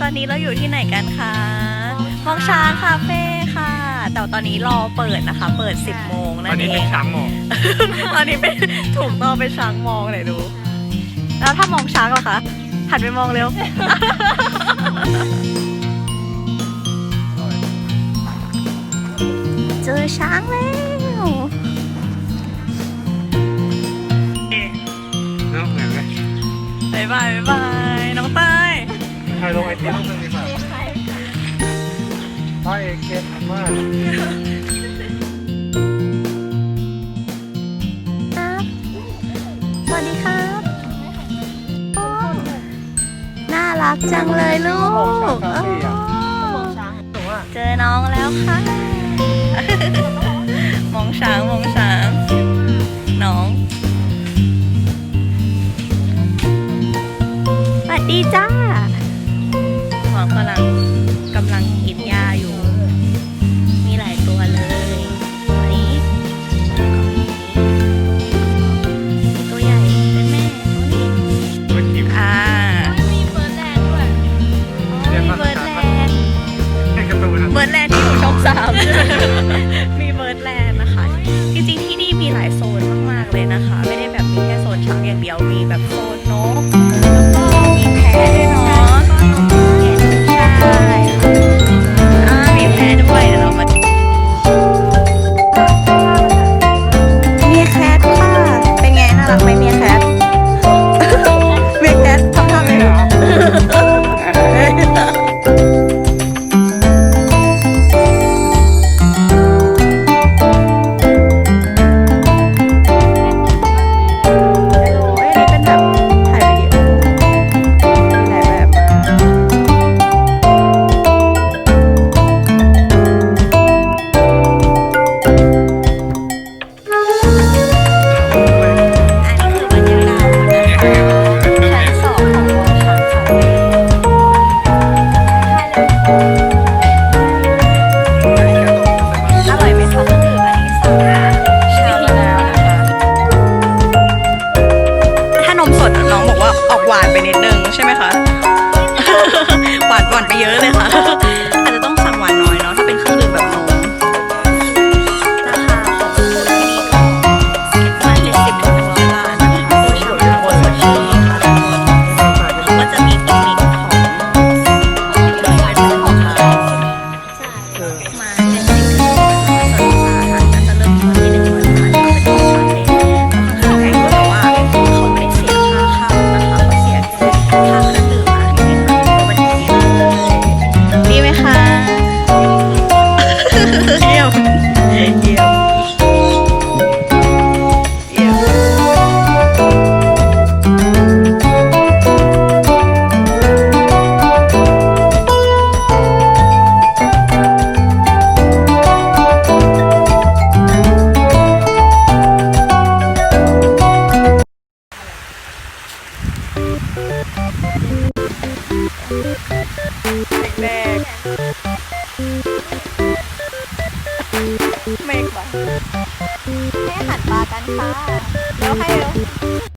ตอนนี้เราอยู่ที่ไหนกันคะมองช้างคาเฟ่ค่ะ แต่ตอนนี้รอเปิดนะคะ เปิด 10โมงนั่ตอนนี้เป็นช้างมองตอนนี้เป็นถูกต้องเป็นช้างมองเลยดู แล้วถ้ามองช้างเหรอคะหันไปมองเร็ว เจอช้างแล้วเบ๊ายบบ๊ายบาย ไปลงไอทีติมไปเก็บมากครับสวัสดีครับน่ารักจังเลยลูก มีเบิร์ดแลนด์นะคะ จริงๆที่นี่มีหลายโซนมากๆเลยนะคะ ไม่ได้แบบมีแค่โซนช้างอย่างเดียว มีแบบโซนนก 赢了哈 แดงเมฆปะให้หันปลากันค่ะ แล้วให้เร็ว